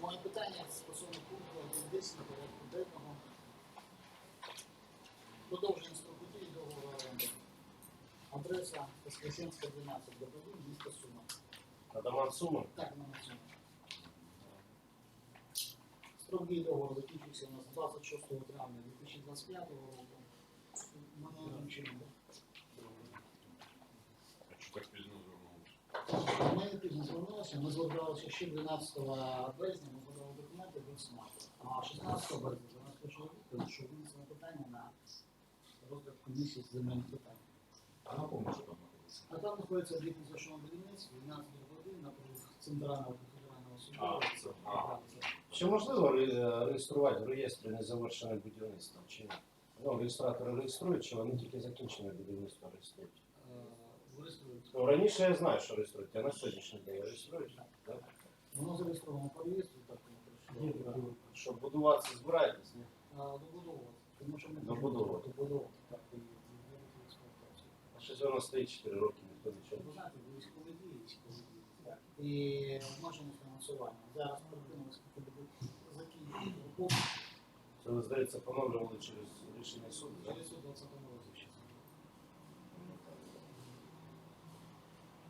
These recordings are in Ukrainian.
Моє питання стосовно пункту 1.10 порядку денного. Продовження строку дії договору оренди. Адреса Воскресенська 12, ДПВ, місто Сума. Адаман Сума. Так, на цьому. Строк дії договору закінчився у нас 26 травня 2025 року. Минулим чином. А що так пізно звернулися? Ми пізно звернулися, ми зверталися ще 12 березня, ми подали документи до СМАПу. А 16 березня до нас почали відповідь, що винесено питання на розгляд комісії з земельних питань. А напомню, що там знаходиться. А там знаходиться об'єкт незашого будівництва, 12 годин напроти центрального федерального суду. А, це- а. Чи можливо ре- реєструвати в реєстрі незавершене будівництво? Чи ні? Ну, реєстратори реєструють, чи вони тільки закінчене будівництво реєструють? Ну, раніше я знаю, що реєструють, а на сьогоднішній день реєструють. Так? Воно зареєстровано по реєстру, так воно пройшло. Щоб будуватися, збираєтесь, ні? А, Добудовувати. Тому що ми Добудовувати. добудовувати, так, і вводити в експлуатацію. А щось воно стоїть 4 роки, ніхто нічого. Ви знаєте, військові дії, військові дії. Так. І обмежено фінансування. Зараз припинилось, поки буде закінчити. Це здається, поновлювали через рішення суду. так? Через 20 році ще.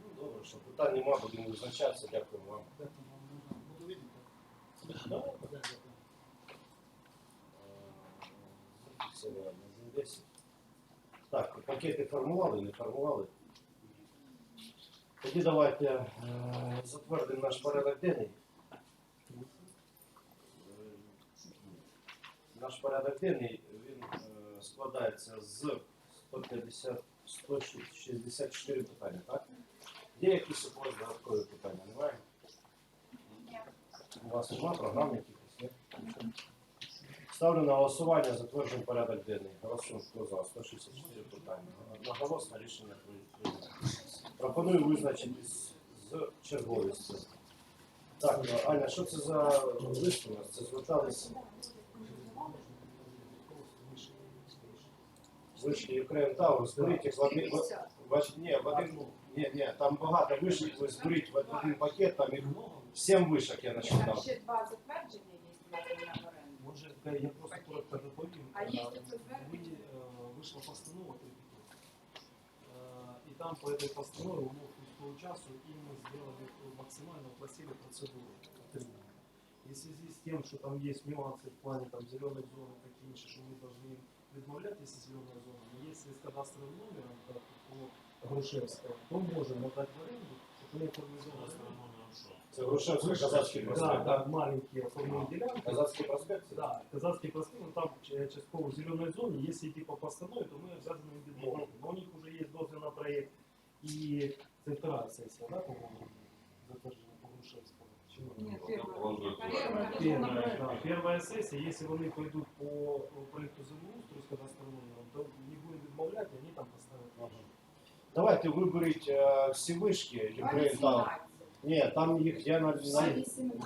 Ну, добре, що питань нема, будемо визначатися. Дякую вам. Так, вам можна буде видно, так? Да. Так, дякую. Зафіксували 1.10. Так, пакети формували, не формували. Тоді давайте е, затвердимо наш порядок денний. Наш порядок денний він е, складається з 150, 164 питання, так? Є якісь у вас додаткові питання? Немає? У вас немає програм якихось? Ні? Ставлю на голосування затверджений порядок денний. Голосуємо хто за 164 питання. Одноголосне рішення прийнято. Пропоную визначитись з черговістю. Так, ну, Аня, що це за лист у нас? Це зверталися вишки Ukraine Tower, зберіть в один, в- бач- ні, в один, ні, ні, там багато вишок, ви зберіть в один пакет, там їх сім вишок я Там насчитав. ще два затвердження є на оренду. Може, я я просто коротко доповім. А є Е, тут затвердження? ви, е, Вийшла постанова 3 І там по этой постанове умов військового часу им мы сделали максимально упростили процедуру отримання. И в связи с тем, что там есть нюансы в плане там зеленых зон, такие інші, що ми должны им відмовляти, якщо зелена зона, но если с кадастровым номером так, по Грушевского, то можем отдать в аренду, щоб вони формалізовували. Це Грушевський Казацький Да, проспект. да, маленькие оформленные делянки. Казацький проспект? це? Да, Казацкий проспект, ну, там э, частково в зеленой зоне, если идти по постанове, то мы обязаны им відмовити. Но у них уже есть дозвіл на проект, и це вторая сессия, да, по-моему, затверджена по Грушевскому. Чи ні? Ні, Положено перша. Первая, да, первая сессия, если вони пойдут по проекту землеустрою з кадастровим номером, то не будемо відмовляти, Давайте виберіть е, всі вишки Ukraine Tower. Ні, там їх я на, на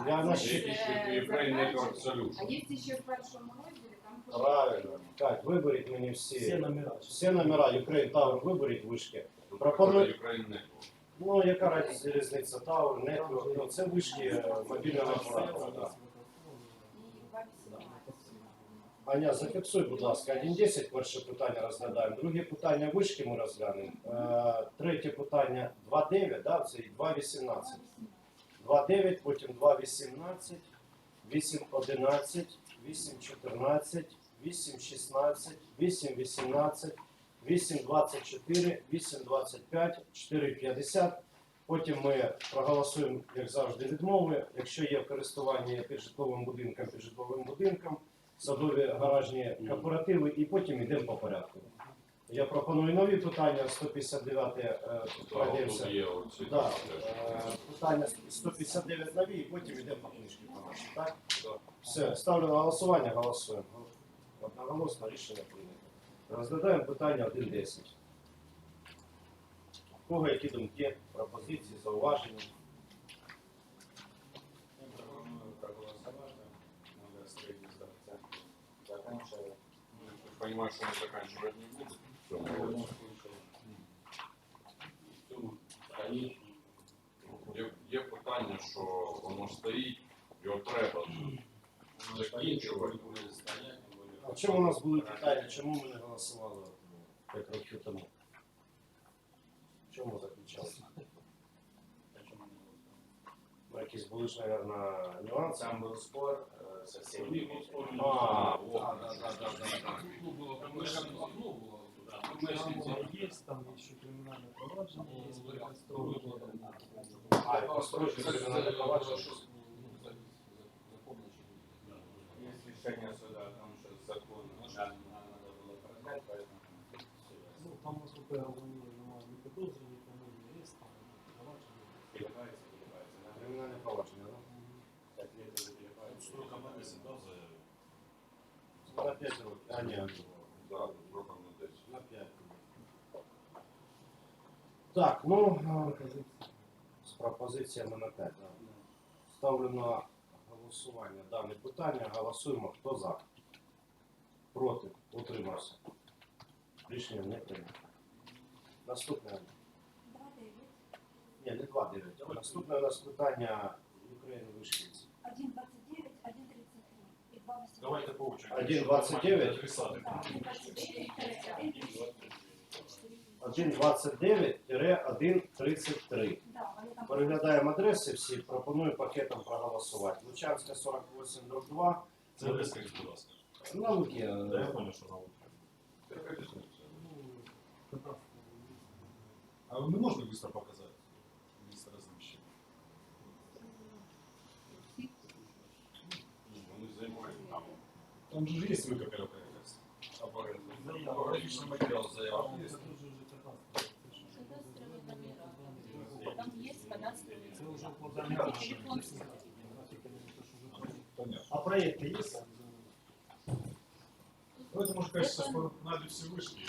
я на щит. ще А є ще в першому розділі, там Правильно. Так, виберіть мені Всі всі. номера. Всі номера Ukraine Tower виберіть вишки. Пропоную-. Ну, яка разниця різниця Tower, Network, ну це вишки е, мобільного апарату. Да. і 2.18. Аня, зафіксуй, будь ласка, 1.10 перше питання розглядаємо. Друге питання вишки ми розглянемо. Е, третє питання 2.9, да, це і 2.18. 2.9, потім 2.18, 8.11, 8.14, 8.16, 8.18, 8.24, 8.25, 4.50. Потім ми проголосуємо, як завжди, відмови. Якщо є в користуванні піджитловим будинком, піджитловим будинком, садові гаражні кооперативи, і потім йдемо по порядку. Я пропоную нові питання, 159 е, Тут є оці Да, е, питання 159 нові, і потім йдемо по книжці так? Все, ставлю на голосування, голосуємо. Одноголосно рішення прийнято. Розглядаємо питання 1.10. У кого які думки, пропозиції, зауваження? Заканчивая. Ну, я так понимаю, что мы заканчивать не будем. в цьому році. Сумма стоит. Є, є питання питання, що воно стоїть, його треба закінчувати. Будет стоять, не будет. А в чому у нас були питання, чому ми не голосували 5 років тому? В чому заключалося? якісь були ж, мабуть, нюанси. Там был спор э, со всеми. А, вот. да, да, да, да, да, да. Там есть, там еще криминальное проваджение, есть реконструктор. А, і постройки кримінальне провадження. Есть решение суда о том, что закон надо, надо было продлять, поэтому Ну, там, насколько я розумію, 5 років. А, ні, Да, сроком на 10. на 5. Так, ну, з пропозиціями на 5. Да. Ставлю на голосування дане питання. Голосуємо. Хто за? Проти? Утримався. Рішення не прийнято. Наступне. Ні, не 2-9. Наступне у нас питання України вишкільці. 1,29, 1,33 и 2,18. Давайте по очереді. 1,29. Адресати. Да, 1,29, 1,29-1,33. Да, вони там Переглядаємо адреси всі, пропоную пакетом проголосувати. Лучанська 4802, Це ви скажіть, будь ласка. науки. Да, я е, понял, що наука. Ну, кадастр. А ви не можете швидко показати? Місце розміщення. Вони займають там. Там же ж є викопіровка якась. Або графічний матеріал заяв. Це дуже вже кадастр. Це ж вже буде Там есть кадастровый Це вже вкладання. Понятно. А проекти є? там? Ну, это, может, конечно, сейчас найдут все вышки.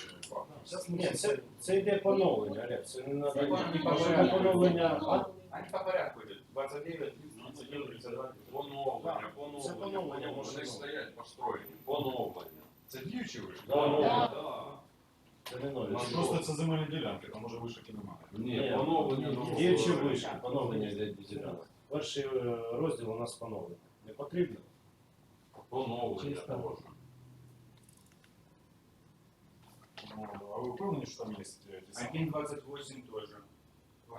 Зараз Ні, це, це йде поновлення, Олег, це не надо. Це не поновлення. поновлення. а? Они по порядку идут. 29, 31, 32. Поновлення, поновлення, поновлення, вони стоять построєні. Поновлення. Це діючі вишки? Да, Да. Це не нові. Просто це земельні ділянки, там може вишики немає. Ні, поновлення. Діючі вишки, поновлення ділянок. Перший е, розділ у нас поновлення. Не потрібно? Поновлення. Ну, а ви впевнені, що там є е, ті самі? 1,28 тоже.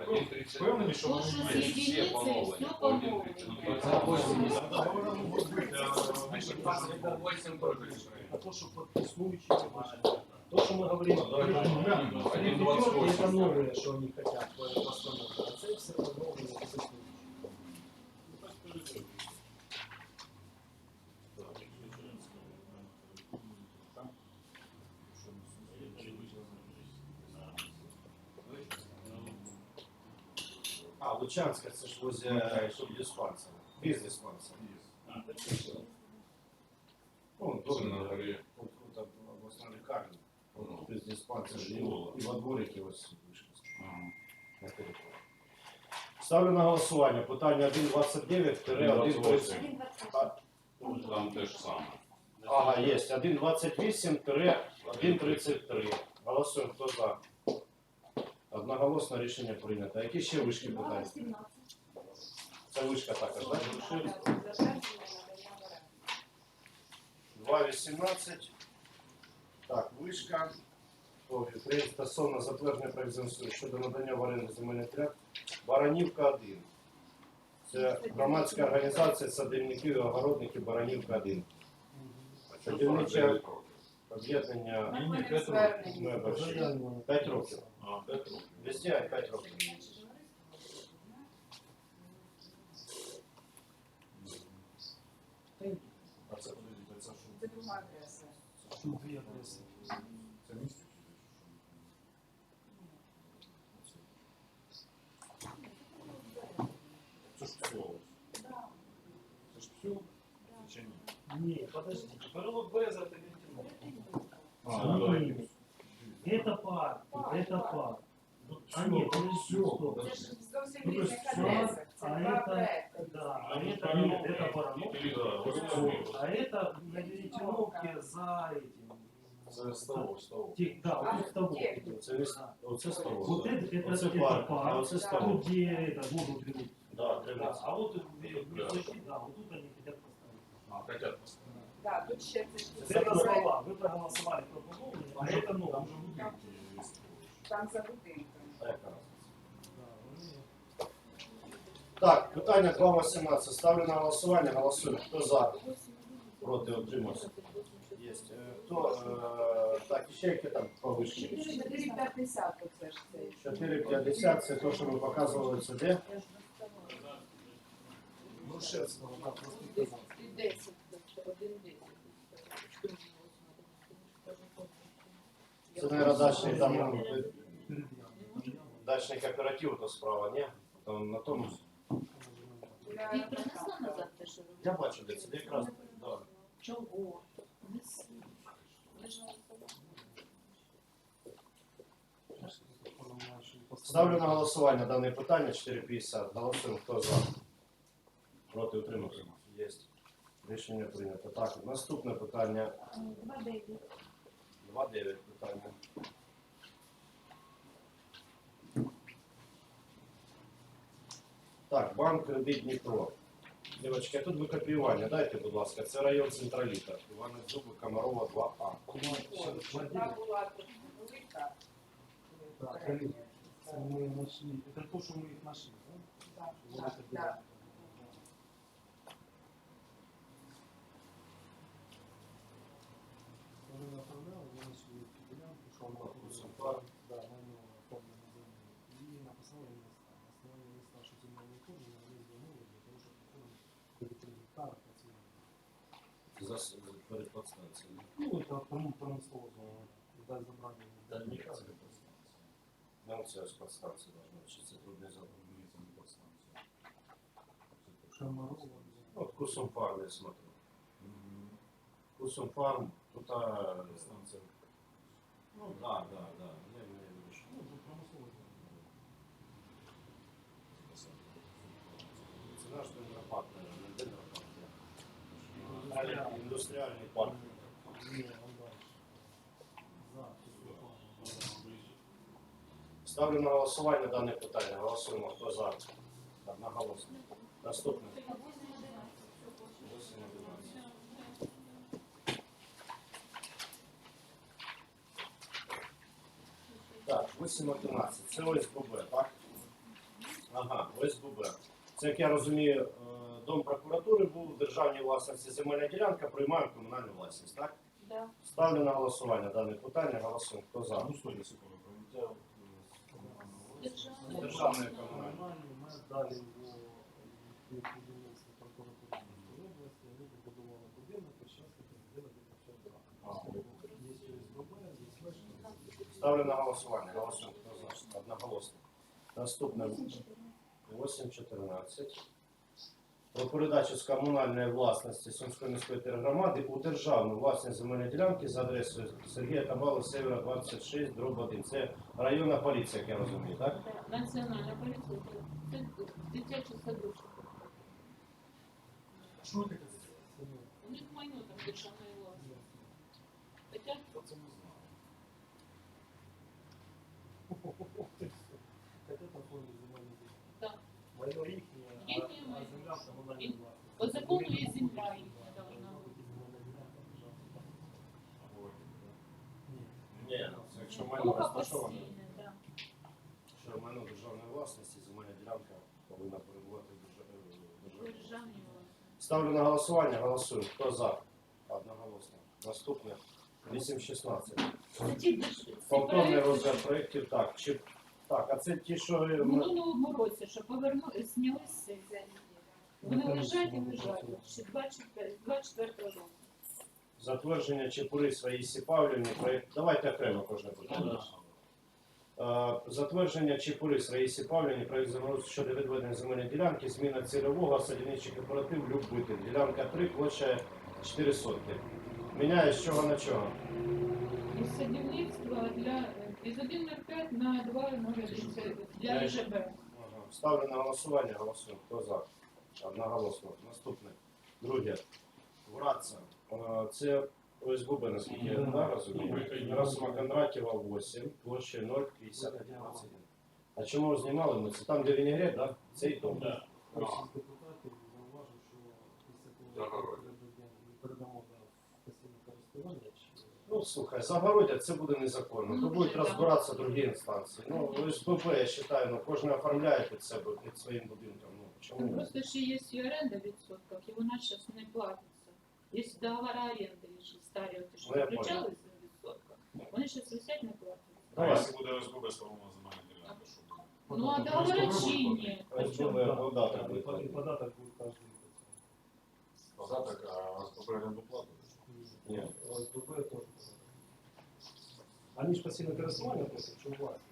Один тридцять. Впевнені, що вони Слушай, є? Всі единицы, поновлення. все по один поновлення. тридцять. Це 80. Да, да, вони можуть бути, а, Значит, 28 тоже решили. А то, що підписуючі, Лучанська, це ж возле субдиспансера. Фіздиспансер. Ну, Це на добре, горі. тут тут обласна лікарня. Ну, Фіздиспансер. Школа. І во дворики ось на території. Ставлю на голосування питання 1.29-1.30. 1,28. Ну, Там те ж саме. Ага, є. 1.28-1.33. Голосуємо, хто за. Одноголосно рішення прийнято. Які ще вишки питання? 2,18. Це вишка також, так? Затвердження надання в оренду. 2.18. Так, вишка. Проєкт стосовно затвердження проєкту щодо надання в оренду земельних ділянок. Баранівка 1. Це громадська організація садівників і огородників Баранівка 1. Що Садівниче об'єднання Ні, ні, Ми п'ять звернення. мебель. 5 років. А, п'ять років. Везде 5 років. А це, подивіться, це що? Це друга адреса. Тут дві адреси. Це місце? Це ж все. Це ж все? Чи ні? Ні, подождите. Перелог Береза это Вертинов. А, Ні. ну, давай. Это парк, это парк. Ну, А ні, все, подожди, все, стоп. Це подожди. ж зовсім Ну, то есть різних всё, адресах. Це а два это- проекти. Да, а Ну, это правильно. нет, это Баранов. Или, да, вот это А это на Веретеновке за этим. За столом, столом. Те- Да, А, вот с того. техника. Оце, весь- оце Вот столове. это, это, Оце это парк, а парк. оце Тут, столове. где это воду берут. Да, Да, 13. а вот э, да, вот тут они хотят поставить. А, хотят поставить. Да, тут ще це ж Это слова, вы проголосовали про поновлення, а это новое. Там же будинки есть. там за будинком. Так, питання 2.18. Ставлю на голосування. Голосуємо. Хто за? Проти утримався. Є. Е, Хто, е, так, і ще які там повищені? 450 оце ж цей. 4,50 це те, що ми показували, це де? Грушевського, да, просто сказав. Це, мабуть, дачний там ну. Дачний кооператив, то справа, ні? Там на тому. Ти принесла назад те, що робила? Я бачу, де це де якраз. Да. Чого? Неси. Ставлю на голосування дане питання 4,50. Голосуємо. Хто за? Проти утримався. Є. Рішення прийнято. Так, наступне питання. Два дев'ять. 2.9 питання. Так, банк кредит Дніпро. Дівчатки, а тут викопіювання, дайте, будь ласка, це район Централіта. Івана Зуби, Комарова, 2А. Там була тут велика. Да, коллеги, это мы нашли. Это то, что мы их нашли, да? Так, Вот так, это так. За перед подстанцією. Ну, это прям промыслово зона. Дай забрали. Да, не кажется, как подстанция. Ну, це ось подстанція должна, чи це трудний завод. Говорится, не подстанция. Шамарова. От Кусум Фарм я смотрю. Мгм. Кусум Фарм, тут, а, Подстанция. ну, да, да, да, я не вижу. що- Ну, это промыслово зона. Це наш дендропарк, наверное, не дендропарк. Індустріальний парк. Ставлю на голосування дане питання. Голосуємо. Хто за? Одноголосно. Наступне. 8.11. Так, 8.11. Це ОСББ, так? Ага, ОСББ. Це, як я розумію, е, дом прокуратури був в державній власності земельна ділянка, приймаємо комунальну власність, так? Да. Ставлю на голосування дане питання. Голосуємо. Хто за? Ну, если кого прилетел, Державне. Мы отдали его в будівництво прокуратури області, вони побудували будинок, і зараз. Є. Ставлю на голосування. Голосуємо. Хто за? Одноголосно. Наступне 8.14. Про передачу з комунальної власності Сумської міської тергромади у державну власність земельної ділянки за адресою Сергія Табала, Севера 26, дроб 1. Це районна поліція, як я розумію, так? Національна поліція. Це дитячий садочок. Что это? У них майно там державної власності. Хоча Пацаны знают. Хотят оформить земельну ділянку. Так. Майно їхнє, а- Їхнє а майно. земля комунальна І власність. по закону земля должна да. Ні. Ні, якщо майно Плохо розташоване, що майно державної власності, земельна ділянка повинна перебувати в державі. Державні власності. Ставлю на голосування, голосуємо. Хто за? Одноголосно. Наступне 8.16. Це ті деш- Повторний розгляд проєктів. Так, чи так, а це ті, що В ми минулому році, що поверну, зняли з сесії. Вони лежать і лежать. Ще 24 24 року. затвердження Чепури Раїсі Павлівні, проєкт. Давайте окремо кожне питання. Е, Затвердження Чепури Раїсі Павлівні, проєкт заморозку щодо відведення земельної ділянки, зміна цільового, садівничий кооператив, Любитель. Ділянка 3, площа 4 сотки. Міняє з чого на чого? Із садівництва для із 1,05 на 2,01 це для Для ЖБ. Ставлю на голосування, голосуємо. Хто за? Одноголосно. Наступне. Друге. Вратця. Це ОСББ, наскільки я Да. да, розумію. Герасима Кондратєва 8, площа 0,5011. А чому знімали? ми? Це там, де Вінігрет, да? Цей дом? А хтось депутатів зауважив, що після того, як ми передамо да, в постійне користування, чи Ну, слухай, загородя це буде незаконно. Ну, То будуть да. розбиратися другі інстанції. Ну, ОСББ, я вважаю, ну, кожен оформляє під себе, під своїм будинком. Ну, чому? просто ще є і оренда в відсотках, і вона зараз не платиться. Є договори оренди, ще старі, от, що Ну, я включали в відсотках, вони зараз висять, не платять. А Давай. якщо буде СББ сформована земельна ділянка, що буде? Ну, а договори чинні. Податок буде і податок буде кожен. Податок, а СПБ оренду плату. Ні. ОСББ теж. Вони ж постійне користування просять, чи власність?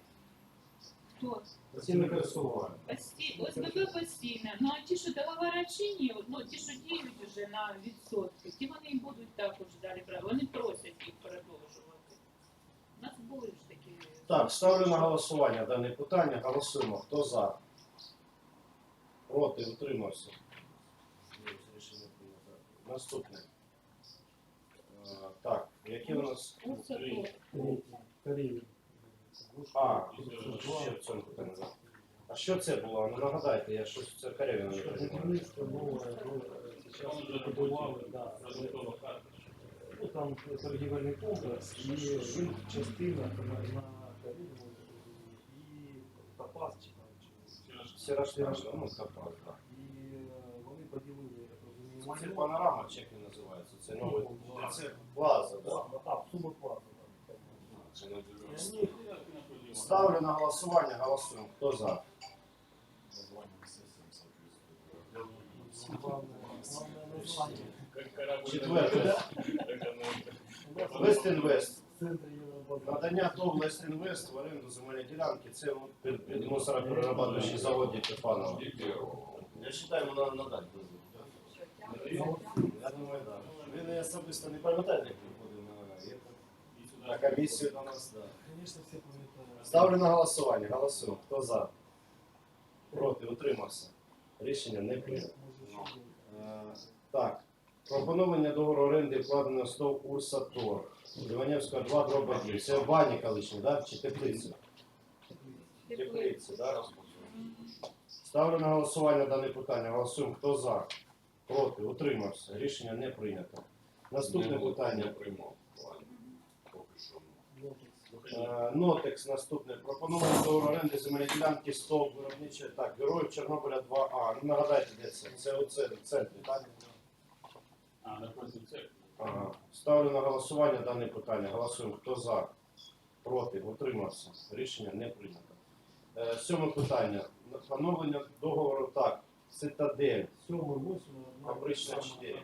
Хто? Постійне користування. Пості... ОСББ постійно. Ну а ті, що договори чинні, ну ті, що діють вже на відсотки, ті вони і будуть також далі брати. Вони просять їх продовжувати. У нас були ж такі. Так, ставлю на голосування дане питання. Голосуємо. Хто за? Проти, утримався. Рішення прийнято. Наступне. Е, Так, які у нас? Три. то. А, ще в цьому. А що це було? Ну нагадайте, я щось це Каревіна не розумію. Будівництво нове, зараз побудували, да. Ну, там торгівельний комплекс і жит частина на, на Карелі, і Топаз чи там чи. Сірошна, ну так, так. І е, вони поділили, я так розумію, Це майно. панорама, чи як він називається? Це новий. Це плаза, так? Да, Так, сума плата. да. Це на І ділянці. вони Ставлю на голосування, голосуємо. Хто за? Четверте. Вест Інвест. В центрі Євробазару. Надання ТОВ Вест Інвест в оренду земельної ділянки. Це під, під мусороперерабатуючий завод Дітефанова. І. Я вважаю, вона надати дозвіл. Я думаю, так. Він особисто не пам'ятає, як на, на комісію до нас. Да. Звісно, всі пам'ятають. Ставлю на голосування. Голосуємо. Хто за? Проти, утримався. Рішення не прийнято. Е, Так. Пропонування договору оренди вкладено СТОВ Урса Тор. Іванівська 2 дроба 1. Це в бані колишній, да? Чи теплиці? Теплиці, да? Ставлю на голосування дане питання. Голосуємо. Хто за? Проти, утримався. Рішення не прийнято. Наступне Не питання. приймав. Нотекс. Е, Нотекс наступне. Пропонований договор оренди земельної ділянки СТОВ виробниче. Так, Героїв Чорнобиля 2А. Ну нагадайте, де це? Це в центрі, так? А, напротив церкви. Ага. Ставлю на голосування дане питання. Голосуємо. Хто за? Проти? Утримався. Рішення не прийнято. Е, Сьоме питання. Поновлення договору так. Цитадель. Сьомий, восьмий, одна Фабрична сама чотири.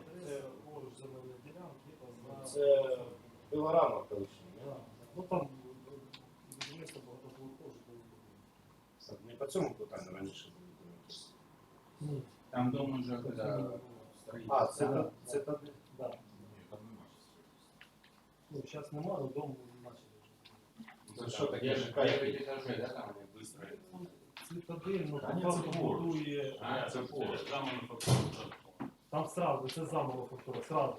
поруч земельної ділянки, це за- Це пилорама колишня. Да. Ну там будівництво багатоповерхових житлових Не по цьому питанню раніше було. Ні. Там дом уже когда. А, це, це цитадель. Да. Ні, там нема. Ну, зараз немає, але дом начали. Це що таке? Я же девять этажей, да, там они выстроили. Цитадель, ну, Та ні, там це поруч. будує, А, це поруч. Там там сразу, це замова фактура, сразу.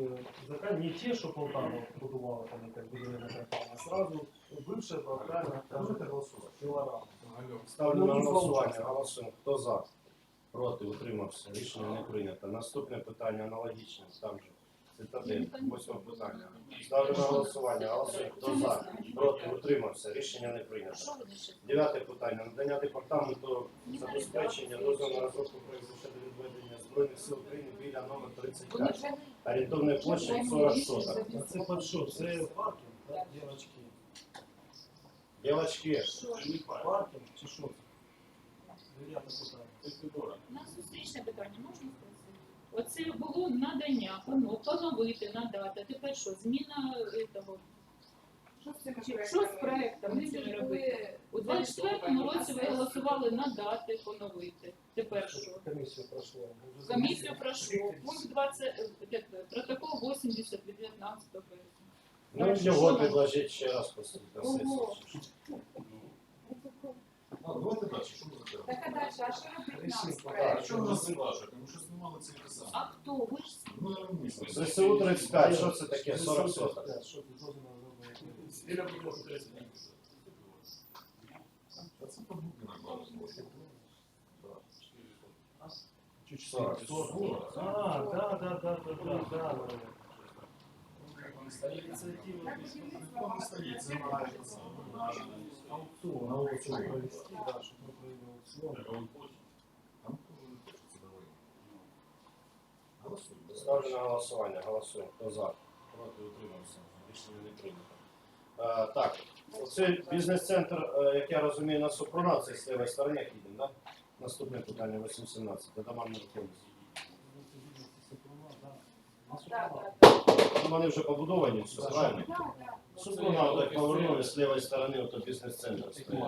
Е, Зака не ті, що Полтава будувала там якась будівельна компанія, а сразу бивша вокальна Можете голосувати? Алло. Ставлю на Ну, голосування. Голосуємо. Хто за? Проти? Утримався. Рішення не прийнято. Наступне питання аналогічне. Там же. Цитадель. Восьме питання. Ставлю на голосування. Голосуємо. Хто за? Проти? Утримався. Рішення не прийнято. Дев'яте питання. Надання департаменту забезпечення дозволу на розробку проєкту щодо відведення Збройних сил України біля номер 35. Орієнтовної площі 40 соток. А це під що? Це паркінг, так, дівчатки? Дівочки, Паркінг чи що це? Дев'яте питання. У нас зустрічне питання, можна спросити? Оце було надання, поновити, надати. Тепер що, зміна е, того? Що з цими Чи- проектами? що з проектами Вони цими ж робити? У 24-му році ви голосували надати, поновити. Тепер що? Комісію пройшло. Комісію пройшло. Пункт 20, е, як, протокол 80 від 19 березня. ну його предложіть ще раз по суті, на Ого. сесії. А, давайте далі, що ми Так, а далі, а що робити нам з А проектом? що у нас не важко? Тому що знімали цей А хто? Ви ж Ну, я не. ЗСУ 35, що це таке? 40 соток. Що тут дозвіл на розроблення? Біля було 30 днів. А це подбуки накладно. А 40. 40. А, да, да, да, да, да, да. Инициатива Как здесь будівництво Он стоит, Це цена бачите. на аукцион, аукцион провести, да, чтобы мы провели аукцион. Так, а он хочет. Там тоже не хочется, давай. Голосуй. да. Ставлю на голосування. Голосуємо. Хто за? Проти утримався. Рішення не прийнято. Е, так, це бізнес-центр, е, як я розумію, на Супруна, це з лівої сторони, як їдемо, да? Наступне питання 817. До дома нерухомості. Так, так, так. Ну, Вони вже побудовані, все, правильно? Супруна отак повернули з лівої сторони, ото бізнес-центр стоїть.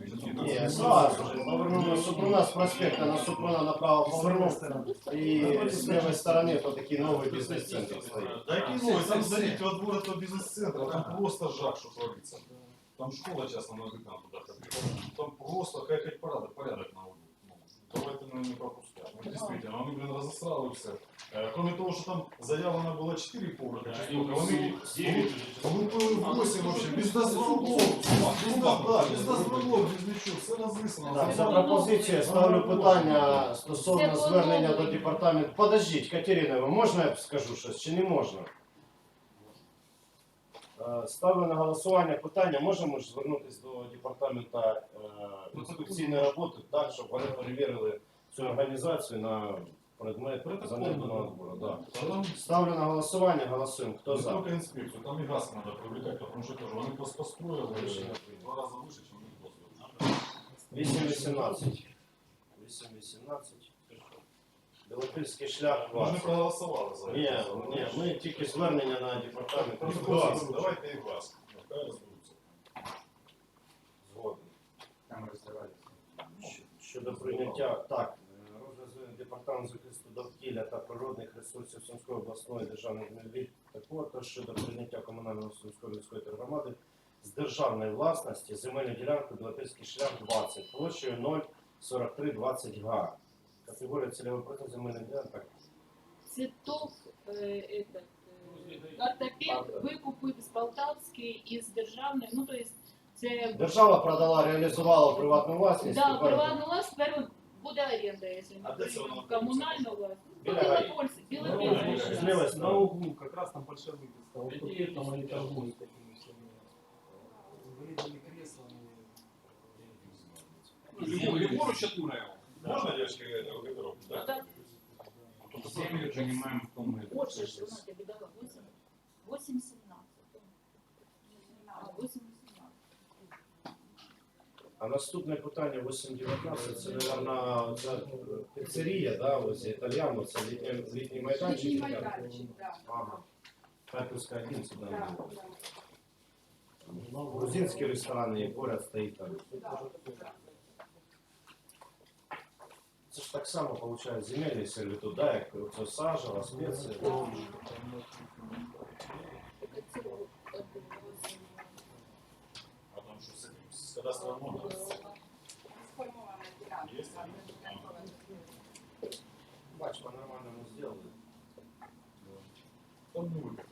Ага. Ні, сразу же повернули Супруна з проспекта на Супруна направо повернув. І з лівої сторони то такий новий бізнес-центр стоїть. Да який новый, там зайдите во двор этого бизнес-центра, там просто жах, что творится. Там школа часто на туда ходила. Там просто какой-то порядок, порядок на углу. Ну, Давайте мы не пропускаем. Ну, действительно, они, блин, разосрали все. Э, Кроме того, что там заявлено было 4 поворота, сколько, они влупили 8 вообще, без дозволов. Без, доз- да, без дозволов, без ничего, все разыскано. Так, за пропозицію ставлю питання стосовно звернення до департаменту. Подождіть, Катерина, ви можна я скажу щось чи не можна? Е, Ставлю на голосування питання, можемо ж звернутися до департаменту е, інспекційної роботи, так, щоб вони перевірили цю організацію на предмет занедбаного збору. Да. А там Ставлю на голосування, голосуємо. Хто не за? только инспекцию, там и газ надо привлекать, потому что тоже они просто построили Рішення в прийнято. два раза выше, чем у них 8.18. 8.18. Білопільський шлях Мы же 20. проголосовали за Ні, это. ні, ми тільки звернення на департамент. Просто газ, давайте и газ. Ну, хай разберутся. Згоден. Там розривалися. Щ- Щодо прийняття, так, е, розгляд департамент захисту довкілля та природних ресурсів Сумської обласної державної адміністрації також щодо прийняття комунальної Сумської міської тергромади з державної власності земельну ділянку Білопільський шлях 20 площею 04320 га. Категорія цільової проти земельних ділянок Це ТОВ е, этот, ортопед викупив з Полтавської із державної, ну то есть це Держава продала, реалізувала приватну власність. да, тепер приватну власність, тепер буде оренда, якщо А ми де це воно приймемо комунальну власність. Ну, Біля ГАІ. Білопольці, Ну, Білопольці. з лівої На сторони. углу, как раз там большая вывеска. Вот тут там они торгуют такими всеми. Вырезали креслами. Ліворуч от Мурео. Можно, девочки, это вот это робить, да? Да. Землю приймаємо в тому. Більше ж вона тобі дала 8, А наступне питання 8.19, це, мабуть, ця піцерія, да, ось італьяно, це літній, літній майданчик. Літній так? майданчик, да. Ага. Харківська 11, да. Да, Ну, Грузинський ресторан і поряд стоїть там. да, да. Це ж так само, виходить, земельний сервітут, да, як це сажа, спеції. Це ціло, от, А там что с этим, с кадастровым номером? Сформована ділянка. Есть? Бач, по-нормальному зробили. Там не выкатили.